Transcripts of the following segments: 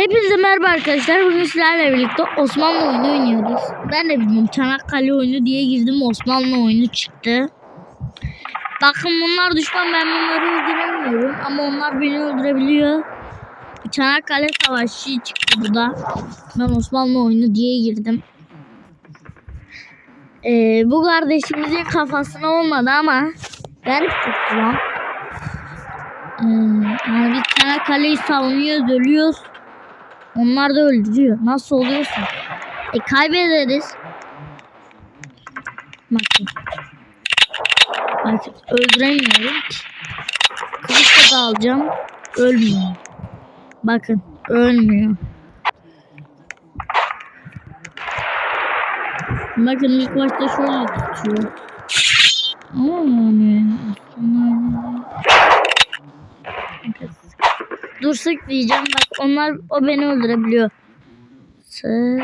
Hepinize merhaba arkadaşlar. Bugün sizlerle birlikte Osmanlı oyunu oynuyoruz. Ben de bilmiyorum Çanakkale oyunu diye girdim Osmanlı oyunu çıktı. Bakın bunlar düşman ben bunları öldüremiyorum ama onlar beni öldürebiliyor. Çanakkale Savaşı çıktı burada. Ben Osmanlı oyunu diye girdim. Ee, bu kardeşimizin kafasına olmadı ama garip çıktı lan. Ee, yani biz Çanakkale'yi savunuyoruz, ölüyoruz. Onlar da öldürüyor. Nasıl oluyorsa. E kaybederiz. Bakın. Bakın öldüremiyorum. Kılıçla da alacağım. Ölmüyor. Bakın ölmüyor. Bakın ilk başta şöyle tutuyor. Ama yani aslında Dur sık diyeceğim. Bak onlar o beni öldürebiliyor. Sık.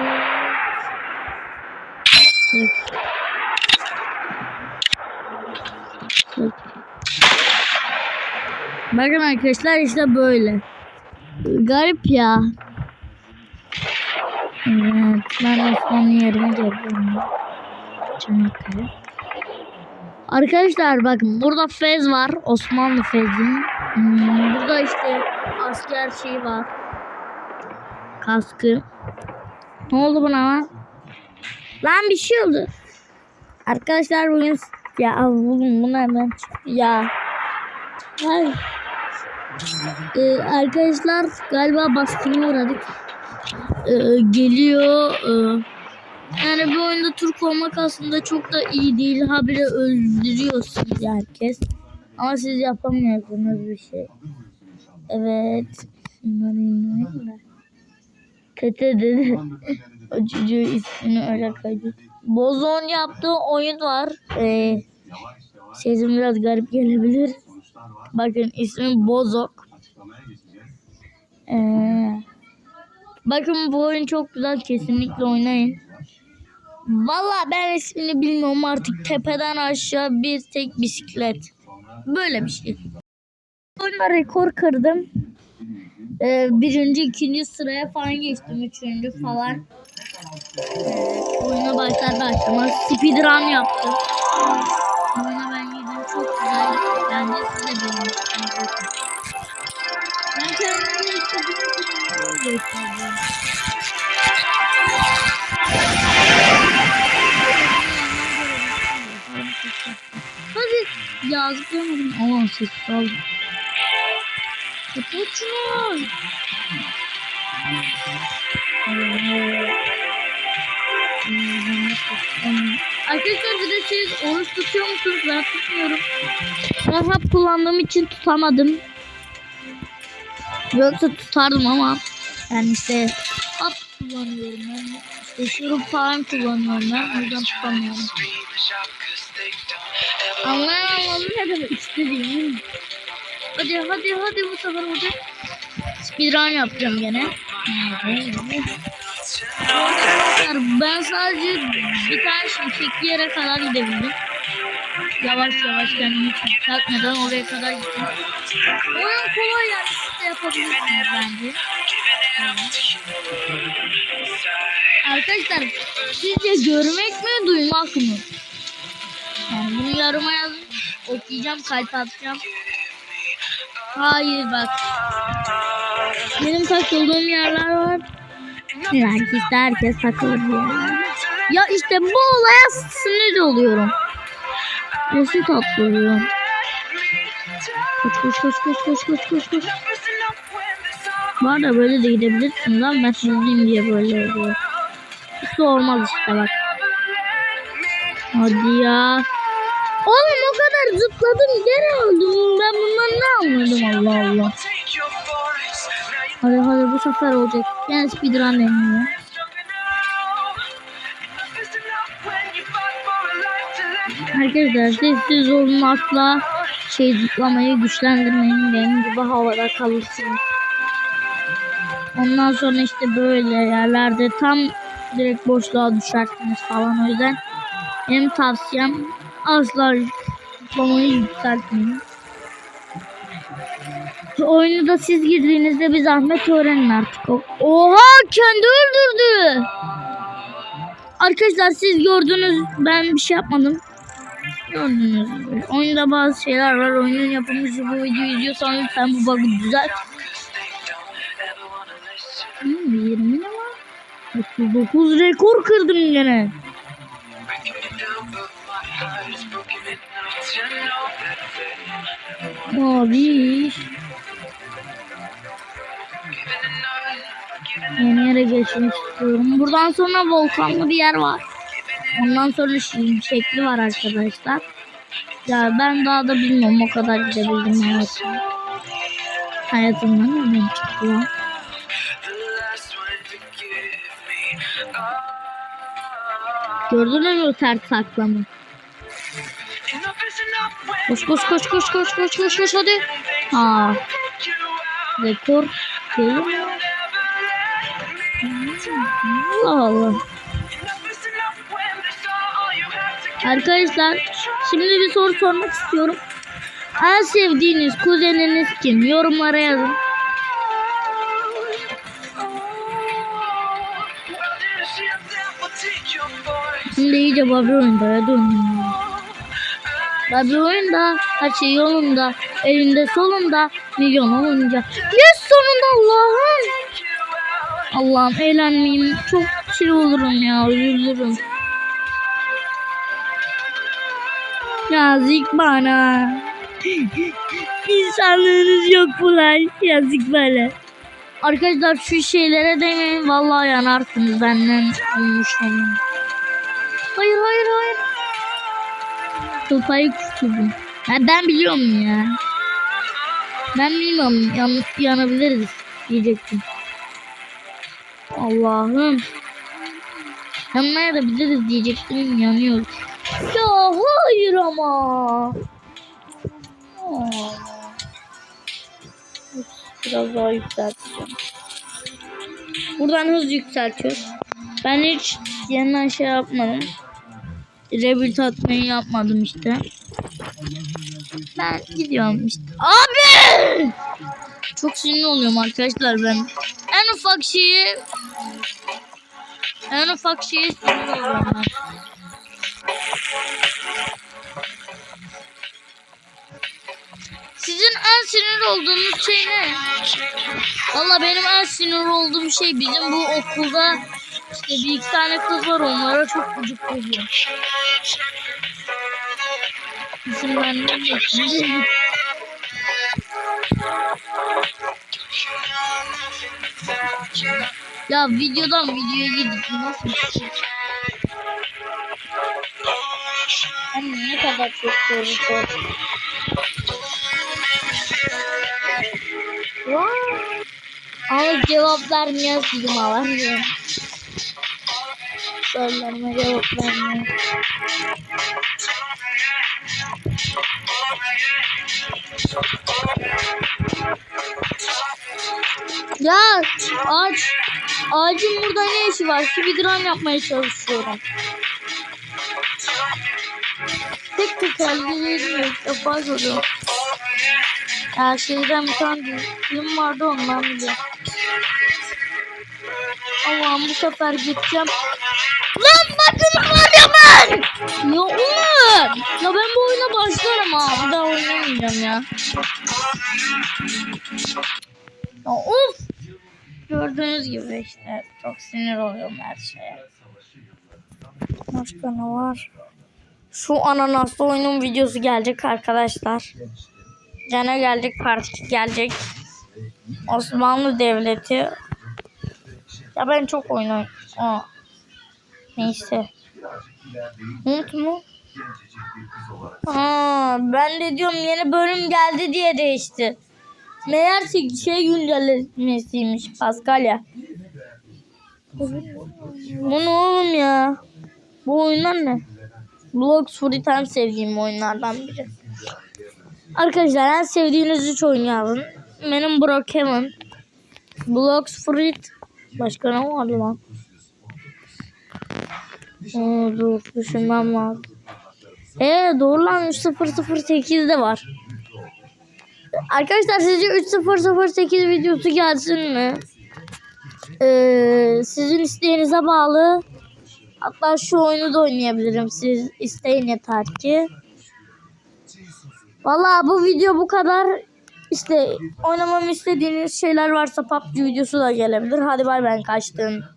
Sık. Sık. Bakın arkadaşlar işte böyle. Garip ya. Evet, ben Osmanlı yerine geldim. Arkadaşlar bakın burada fez var. Osmanlı fezi. Hmm, burada işte asker şeyi var. Kaskı. Ne oldu buna lan? Lan bir şey oldu. Arkadaşlar bugün ya bugün bu nereden çıktı ya? Ay. Ee, arkadaşlar galiba baskına uğradık. Ee, geliyor. Ee, yani bu oyunda Türk olmak aslında çok da iyi değil. Habire öldürüyor sizi herkes. Ama siz yapamıyorsunuz bir şey. Evet. Şunları indireyim. Tete dedi. o çocuğu ismini öyle koydu. Bozon yaptığı oyun var. Ee, sesim biraz garip gelebilir. Bakın ismi Bozok. Ee, bakın bu oyun çok güzel. Kesinlikle oynayın. Valla ben ismini bilmiyorum artık tepeden aşağı bir tek bisiklet. Böyle bir şey. Oyunda rekor kırdım. Ee, birinci, ikinci sıraya falan geçtim. Üçüncü falan. Ee, oyuna başlar başlamaz speedrun yaptım. Oyuna ben girdim çok güzel. Bence siz de beğenirsiniz. Ben kendime istediğim gibi göstereceğim. Hadi ya zıplayamadım. Aman ses aldım. Kapat şunu. Arkadaşlar bir de siz oruç tutuyor musunuz? Ben tutmuyorum. Ben hap kullandığım için tutamadım. Yoksa tutardım ama yani işte hap kullanıyorum ben. İşte şurup falan kullanıyorum ben. O yüzden tutamıyorum. Anlayamadım ne demek istediğimi. Hadi hadi hadi bu sefer olacak. Speedrun yapacağım gene. Arkadaşlar ben sadece bir tane şimşekli yere kadar gidebildim. Yavaş yavaş kendimi çarpmadan oraya kadar gittim. Oyun kolay yani siz de yapabilirsiniz bence. Arkadaşlar sizce görmek mi duymak mı? Yani bunu yoruma yazın. Okuyacağım, kalp atacağım. Hayır bak. Benim takıldığım yerler var. Herkes de herkes takılır yerler. Ya işte bu olaya sinir oluyorum. Nasıl tatlı oluyor. Koş koş koş koş koş koş koş koş. Var da böyle de gidebilirsiniz ama ben hızlıyım diye böyle oluyor. Hiç olmaz işte bak. Hadi ya. Oğlum o kadar zıpladım geri öldüm. Ben bundan ne anladım Allah Allah. Hadi hadi bu sefer olacak. Yani speedrun deniyor. Arkadaşlar sessiz olun asla şey zıplamayı güçlendirmeyin. Benim gibi havada kalırsınız. Ondan sonra işte böyle yerlerde tam direkt boşluğa düşersiniz falan o yüzden benim tavsiyem asla zıplamayı yükseltmeyin. Oyunu da siz girdiğinizde bir zahmet öğrenin artık. Oha kendi öldürdü. Arkadaşlar siz gördünüz ben bir şey yapmadım. Gördünüz. Oyunda bazı şeyler var. Oyunun yapımcısı bu videoyu izliyorsan lütfen bu bug'ı düzelt. Hmm, 20 ne var? 39 rekor kırdım yine. Abi. Yeni yere geçmek istiyorum. Buradan sonra volkanlı bir yer var. Ondan sonra şekli var arkadaşlar. Ya ben daha da bilmiyorum o kadar gidebildim hayatım. Hayatımdan çıktı lan? Gördünüz mü sert saklama? Koş koş koş koş koş koş koş koş hadi. Aa, rekor değil mi? Allah. Arkadaşlar şimdi bir soru sormak istiyorum. En sevdiğiniz kuzeniniz kim? Yorumlara yazın. Şimdi iyice Bobby oyundaya Bobby oyunda her şey yolunda. Elinde solunda milyon olunca. Yes sonunda Allah'ım. Allah'ım eğlenmeyeyim. Çok şey olurum ya üzülürüm. Yazık bana. İnsanlığınız yok bu lan. Yazık bana. Arkadaşlar şu şeylere demeyin. Vallahi yanarsınız benden olmuş. Hayır hayır hayır. Sopayı küçüldüm. Ha, ben biliyorum ya. Ben bilmiyorum. Yan, yanabiliriz diyecektim. Allah'ım. Yanmaya da biliriz diyecektim. Yanıyoruz. Ya hayır ama. Aa. Biraz daha yükselteceğim. Buradan hız yükseltiyoruz. Ben hiç yanından şey yapmadım. Rebuild atmayı yapmadım işte. Ben gidiyorum işte. Abi! Çok sinirli oluyorum arkadaşlar ben. En ufak şeyi en ufak şeye sinirli oluyorum ben. Sizin en sinir olduğunuz şey ne? Valla benim en sinir olduğum şey bizim bu okulda işte bir iki tane kız var onlara çok gıcık. Bizim benden de Ya videodan videoya gidip nasıl şey? Ama ne kadar çok soru sor. Vay. Ama cevap vermiyor bizim alamıyorum. Sorularıma cevap vermiyor. Ya ağaç. Ağacın burada ne işi var? Speedrun yapmaya çalışıyorum. Tek tekerleğini ilk defa görüyorum. Ya şeyden bir tane film vardı ondan biliyorum. Allah'ım bu sefer gideceğim. Lan. Ya Umut. Ya ben bu oyuna başlarım ha. Bir daha oynamayacağım ya. Ya of. Gördüğünüz gibi işte çok sinir oluyorum her şeye. Başka ne var? Şu ananaslı oyunun videosu gelecek arkadaşlar. Gene gelecek parti gelecek. Osmanlı Devleti. Ya ben çok oynuyorum. Aa. Neyse. Umut mu? Aa, ben de diyorum yeni bölüm geldi diye değişti. Meğerse şey güncellemesiymiş Paskalya. Bu ne oğlum ya? Bu oyunlar ne? Blox Fruit en sevdiğim oyunlardan biri. Arkadaşlar en sevdiğiniz üç oyun yazın. Benim Brookhaven, Blox Fruit, başka ne vardı lan? Aa, dur düşünmem lazım. Ee doğru lan 008 de var. Arkadaşlar sizce 3008 videosu gelsin mi? Ee, sizin isteğinize bağlı. Hatta şu oyunu da oynayabilirim. Siz isteyin yeter ki. Vallahi bu video bu kadar. İşte oynamamı istediğiniz şeyler varsa PUBG videosu da gelebilir. Hadi bay ben kaçtım.